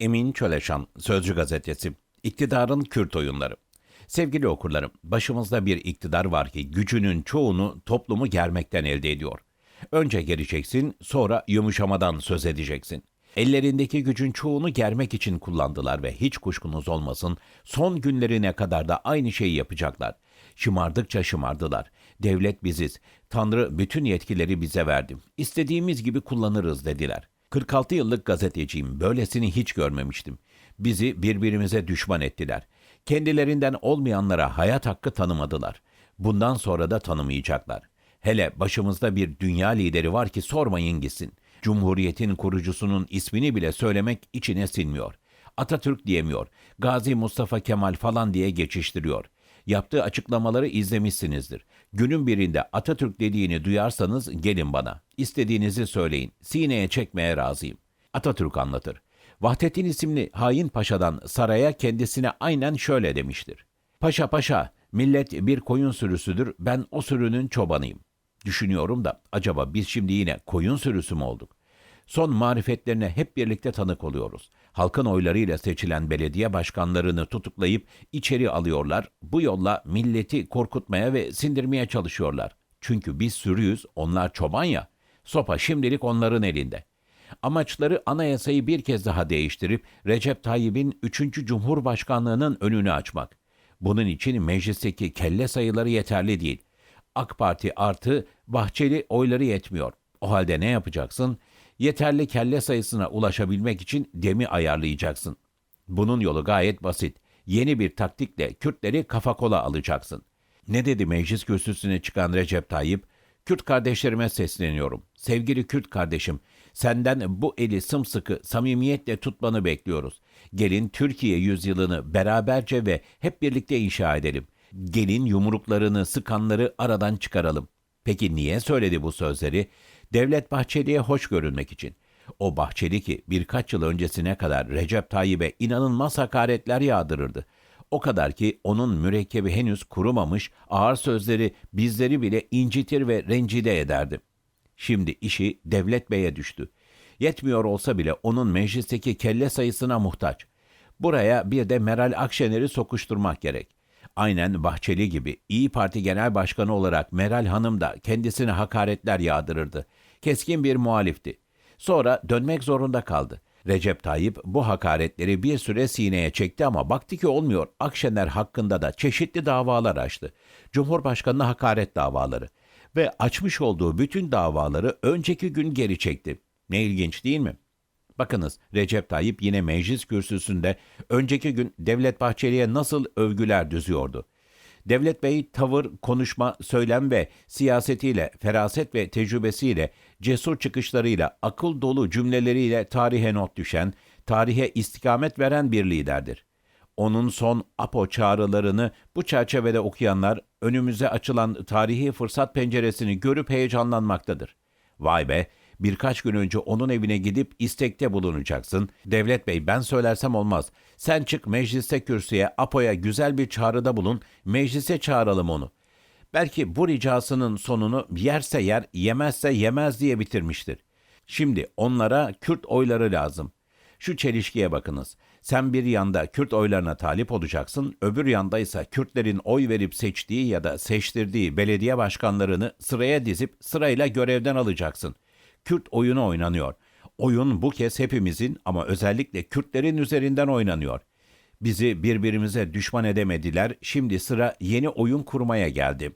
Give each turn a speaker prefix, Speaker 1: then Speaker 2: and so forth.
Speaker 1: Emin Çöleşan, Sözcü Gazetesi, İktidarın Kürt Oyunları. Sevgili okurlarım, başımızda bir iktidar var ki gücünün çoğunu toplumu germekten elde ediyor. Önce geleceksin, sonra yumuşamadan söz edeceksin. Ellerindeki gücün çoğunu germek için kullandılar ve hiç kuşkunuz olmasın, son günlerine kadar da aynı şeyi yapacaklar. Şımardıkça şımardılar. Devlet biziz. Tanrı bütün yetkileri bize verdi. İstediğimiz gibi kullanırız dediler. 46 yıllık gazeteciyim. Böylesini hiç görmemiştim. Bizi birbirimize düşman ettiler. Kendilerinden olmayanlara hayat hakkı tanımadılar. Bundan sonra da tanımayacaklar. Hele başımızda bir dünya lideri var ki sormayın gitsin. Cumhuriyetin kurucusunun ismini bile söylemek içine sinmiyor. Atatürk diyemiyor. Gazi Mustafa Kemal falan diye geçiştiriyor. Yaptığı açıklamaları izlemişsinizdir. Günün birinde Atatürk dediğini duyarsanız gelin bana. İstediğinizi söyleyin. Sineye çekmeye razıyım. Atatürk anlatır. Vahdettin isimli hain paşadan saraya kendisine aynen şöyle demiştir. Paşa paşa, millet bir koyun sürüsüdür, ben o sürünün çobanıyım. Düşünüyorum da acaba biz şimdi yine koyun sürüsü mü olduk? Son marifetlerine hep birlikte tanık oluyoruz. Halkın oylarıyla seçilen belediye başkanlarını tutuklayıp içeri alıyorlar. Bu yolla milleti korkutmaya ve sindirmeye çalışıyorlar. Çünkü biz sürüyüz, onlar çoban ya. Sopa şimdilik onların elinde. Amaçları anayasayı bir kez daha değiştirip Recep Tayyip'in 3. Cumhurbaşkanlığının önünü açmak. Bunun için meclisteki kelle sayıları yeterli değil. AK Parti artı Bahçeli oyları yetmiyor. O halde ne yapacaksın? Yeterli kelle sayısına ulaşabilmek için demi ayarlayacaksın. Bunun yolu gayet basit. Yeni bir taktikle Kürtleri kafa kola alacaksın. Ne dedi meclis kürsüsüne çıkan Recep Tayyip? Kürt kardeşlerime sesleniyorum. Sevgili Kürt kardeşim, senden bu eli sımsıkı samimiyetle tutmanı bekliyoruz. Gelin Türkiye yüzyılını beraberce ve hep birlikte inşa edelim. Gelin yumruklarını sıkanları aradan çıkaralım. Peki niye söyledi bu sözleri? Devlet Bahçeli'ye hoş görünmek için. O Bahçeli ki birkaç yıl öncesine kadar Recep Tayyip'e inanılmaz hakaretler yağdırırdı. O kadar ki onun mürekkebi henüz kurumamış, ağır sözleri bizleri bile incitir ve rencide ederdi. Şimdi işi Devlet Bey'e düştü. Yetmiyor olsa bile onun meclisteki kelle sayısına muhtaç. Buraya bir de Meral Akşener'i sokuşturmak gerek. Aynen Bahçeli gibi İyi Parti Genel Başkanı olarak Meral Hanım da kendisine hakaretler yağdırırdı. Keskin bir muhalifti. Sonra dönmek zorunda kaldı. Recep Tayyip bu hakaretleri bir süre sineye çekti ama baktı ki olmuyor. Akşener hakkında da çeşitli davalar açtı. Cumhurbaşkanına hakaret davaları ve açmış olduğu bütün davaları önceki gün geri çekti. Ne ilginç değil mi? Bakınız Recep Tayyip yine meclis kürsüsünde önceki gün Devlet Bahçeli'ye nasıl övgüler düzüyordu. Devlet Bey tavır, konuşma, söylem ve siyasetiyle, feraset ve tecrübesiyle, cesur çıkışlarıyla, akıl dolu cümleleriyle tarihe not düşen, tarihe istikamet veren bir liderdir. Onun son APO çağrılarını bu çerçevede okuyanlar önümüze açılan tarihi fırsat penceresini görüp heyecanlanmaktadır. Vay be, birkaç gün önce onun evine gidip istekte bulunacaksın. Devlet Bey ben söylersem olmaz. Sen çık mecliste kürsüye, APO'ya güzel bir çağrıda bulun, meclise çağıralım onu. Belki bu ricasının sonunu yerse yer, yemezse yemez diye bitirmiştir. Şimdi onlara Kürt oyları lazım. Şu çelişkiye bakınız. Sen bir yanda Kürt oylarına talip olacaksın, öbür yanda ise Kürtlerin oy verip seçtiği ya da seçtirdiği belediye başkanlarını sıraya dizip sırayla görevden alacaksın. Kürt oyunu oynanıyor. Oyun bu kez hepimizin ama özellikle Kürtlerin üzerinden oynanıyor. Bizi birbirimize düşman edemediler. Şimdi sıra yeni oyun kurmaya geldi.